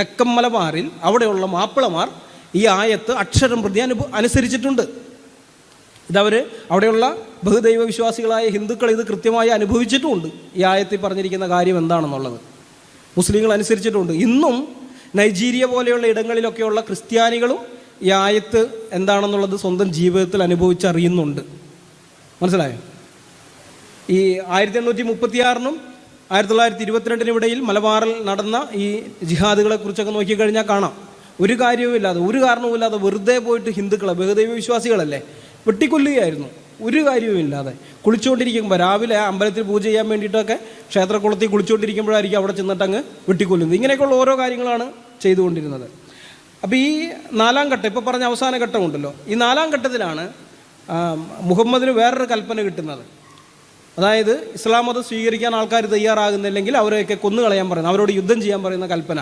തെക്കൻ മലബാറിൽ അവിടെയുള്ള മാപ്പിളമാർ ഈ ആയത്ത് അക്ഷരം പ്രതി അനുഭ അനുസരിച്ചിട്ടുണ്ട്. ഇതവർ അവിടെയുള്ള ബഹുദൈവ വിശ്വാസികളായ ഹിന്ദുക്കൾ ഇത് കൃത്യമായി അനുഭവിച്ചിട്ടുമുണ്ട്. ഈ ആയത്തിൽ പറഞ്ഞിരിക്കുന്ന കാര്യം എന്താണെന്നുള്ളത്. മുസ്ലിങ്ങൾ അനുസരിച്ചിട്ടുണ്ട്. ഇന്നും നൈജീരിയ പോലെയുള്ള ഇടങ്ങളിലൊക്കെയുള്ള ക്രിസ്ത്യാനികളും ഈ ആയത്ത് എന്താണെന്നുള്ളത് സ്വന്തം ജീവിതത്തിൽ അനുഭവിച്ചറിയുന്നുണ്ട്. മനസ്സിലായോ? ഈ ആയിരത്തി എണ്ണൂറ്റി മുപ്പത്തിയാറിനും ആയിരത്തി തൊള്ളായിരത്തി ഇരുപത്തിരണ്ടിനിടയിൽ മലബാറിൽ നടന്ന ഈ ജിഹാദുകളെ കുറിച്ചൊക്കെ നോക്കിക്കഴിഞ്ഞാൽ കാണാം. ഒരു കാര്യവുമില്ലാതെ ഒരു കാരണവുമില്ലാതെ വെറുതെ പോയിട്ട് ഹിന്ദുക്കളെ ബഹുദൈവ വിശ്വാസികളല്ലേ വെട്ടിക്കൊല്ലുകയായിരുന്നു. ഒരു കാര്യവുമില്ലാതെ. കുളിച്ചുകൊണ്ടിരിക്കുമ്പോൾ രാവിലെ അമ്പലത്തിൽ പൂജ ചെയ്യാൻ വേണ്ടിയിട്ടൊക്കെ ക്ഷേത്രക്കുളത്തിൽ കുളിച്ചുകൊണ്ടിരിക്കുമ്പോഴായിരിക്കും അവിടെ ചെന്നിട്ട് അങ്ങ് വെട്ടിക്കൊല്ലുന്നത്. ഇങ്ങനെയൊക്കെയുള്ള ഓരോ കാര്യങ്ങളാണ് ചെയ്തുകൊണ്ടിരുന്നത്. അപ്പോൾ ഈ നാലാം ഘട്ടം ഇപ്പോൾ പറഞ്ഞ അവസാന ഘട്ടമുണ്ടല്ലോ. ഈ നാലാം ഘട്ടത്തിലാണ് മുഹമ്മദിന് വേറൊരു കൽപ്പന കിട്ടുന്നത്. അതായത് ഇസ്ലാം മതം സ്വീകരിക്കാൻ ആൾക്കാർ തയ്യാറാകുന്നില്ലെങ്കിൽ അവരെയൊക്കെ കൊന്നുകളയാൻ പറയുന്നത് അവരോട് യുദ്ധം ചെയ്യാൻ പറയുന്ന കൽപ്പന.